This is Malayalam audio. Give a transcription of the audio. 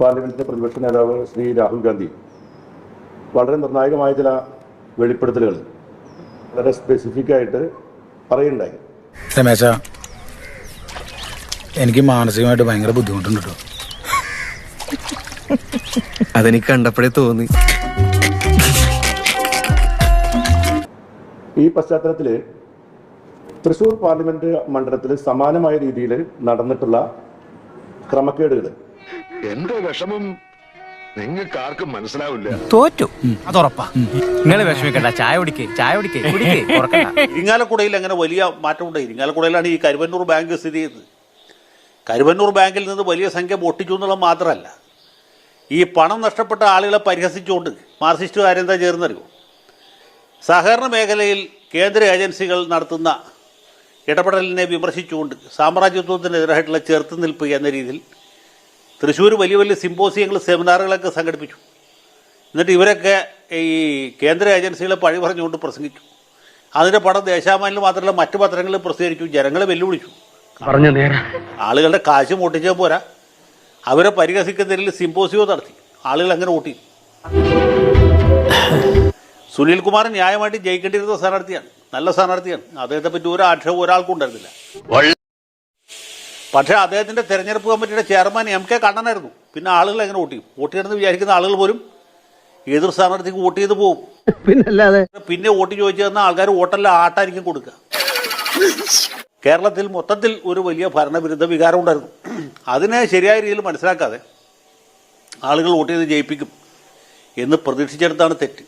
പാർലമെന്റിന്റെ പ്രതിപക്ഷ നേതാവ് ശ്രീ രാഹുൽ ഗാന്ധി വളരെ നിർണായകമായ ചില വെളിപ്പെടുത്തലുകൾ വളരെ സ്പെസിഫിക് ആയിട്ട് പറയുണ്ടായി രമേശ എനിക്ക് മാനസികമായിട്ട് ഭയങ്കര ബുദ്ധിമുട്ടുണ്ട് കേട്ടോ അതെനിക്ക് കണ്ടപ്പോഴേ തോന്നി. ഈ പശ്ചാത്തലത്തിൽ തൃശൂർ പാർലമെന്റ് മണ്ഡലത്തിൽ സമാനമായ രീതിയിൽ നടന്നിട്ടുള്ള ക്രമക്കേടുകൾ എന്റെ വിഷമം. നിങ്ങൾക്ക് ആർക്കും മനസ്സിലാവില്ല. തോറ്റു. അതുറപ്പാ. നിങ്ങൾ വിഷമിക്കണ്ട. ചായ കുടിക്കേ ചായ കുടിക്കേ കുടിക്കേ ഉറക്കണ്ട ഇരിങ്ങാലക്കുടയിൽ അങ്ങനെ വലിയ മാറ്റമുണ്ട് ഇരിങ്ങാലക്കുടയിലാണ് ഈ കരുവന്നൂർ ബാങ്ക് സ്ഥിതി ചെയ്യുന്നത്. കരുവന്നൂർ ബാങ്കിൽ നിന്ന് വലിയ സംഖ്യ പൊട്ടിച്ചു എന്നുള്ളത് മാത്രമല്ല ഈ പണം നഷ്ടപ്പെട്ട ആളുകളെ പരിഹസിച്ചുകൊണ്ട് മാർക്സിസ്റ്റുകാരെന്താ ചേർന്നറിയോ സഹകരണ മേഖലയിൽ കേന്ദ്ര ഏജൻസികൾ നടത്തുന്ന ഇടപെടലിനെ വിമർശിച്ചുകൊണ്ട് സാമ്രാജ്യത്വത്തിനെതിരായിട്ടുള്ള ചെറുത്തുനിൽപ്പ് എന്ന രീതിയിൽ തൃശ്ശൂർ വലിയ വലിയ സിമ്പോസിയങ്ങൾ സെമിനാറുകളൊക്കെ സംഘടിപ്പിച്ചു. എന്നിട്ട് ഇവരൊക്കെ ഈ കേന്ദ്ര ഏജൻസികളെ പഴി പറഞ്ഞുകൊണ്ട് പ്രസംഗിച്ചു. അതിന്റെ പടം ദേശാമാനിൽ മാത്രമല്ല മറ്റു പത്രങ്ങളിൽ പ്രസിദ്ധീകരിച്ചു. ജനങ്ങളെ വെല്ലുവിളിച്ചു. പറഞ്ഞു നേരം. ആളുകളുടെ കാശ് മുട്ടിച്ചാൽ പോരാ. അവരെ പരിഹസിക്കുന്നതിൽ സിമ്പോസിയോ നടത്തി. ആളുകൾ അങ്ങനെ ഓട്ടി സുനിൽ കുമാർ ന്യായമായിട്ട് ജയിക്കേണ്ടിയിരുന്ന സ്ഥാനാർത്ഥിയാണ്. നല്ല സ്ഥാനാർത്ഥിയാണ്. അദ്ദേഹത്തെ പറ്റി ഒരു ആക്ഷേപം ഒരാൾക്കും ഉണ്ടായിരുന്നില്ല. പക്ഷേ അദ്ദേഹത്തിന്റെ തെരഞ്ഞെടുപ്പ് കമ്മിറ്റിയുടെ ചെയർമാൻ എം കെ കണ്ണനായിരുന്നു. പിന്നെ ആളുകൾ എങ്ങനെ വോട്ട് ചെയ്യും? വോട്ട് ചെയ്യണമെന്ന് വിചാരിക്കുന്ന ആളുകൾ പോലും എതിർ സ്ഥാനാർത്ഥിക്ക് വോട്ട് ചെയ്ത് പോകും പിന്നല്ലാതെ പിന്നെ വോട്ട് ചോദിച്ചു തന്ന ആൾക്കാർ വോട്ടെല്ലാം ആട്ടായിരിക്കും കൊടുക്കുക. കേരളത്തിൽ മൊത്തത്തിൽ ഒരു വലിയ ഭരണവിരുദ്ധ വികാരം ഉണ്ടായിരുന്നു. അതിനെ ശരിയായ രീതിയിൽ മനസ്സിലാക്കാതെ ആളുകൾ വോട്ട് ചെയ്ത് ജയിപ്പിക്കും എന്ന് പ്രതീക്ഷിച്ചെടുത്താണ് തെറ്റ്.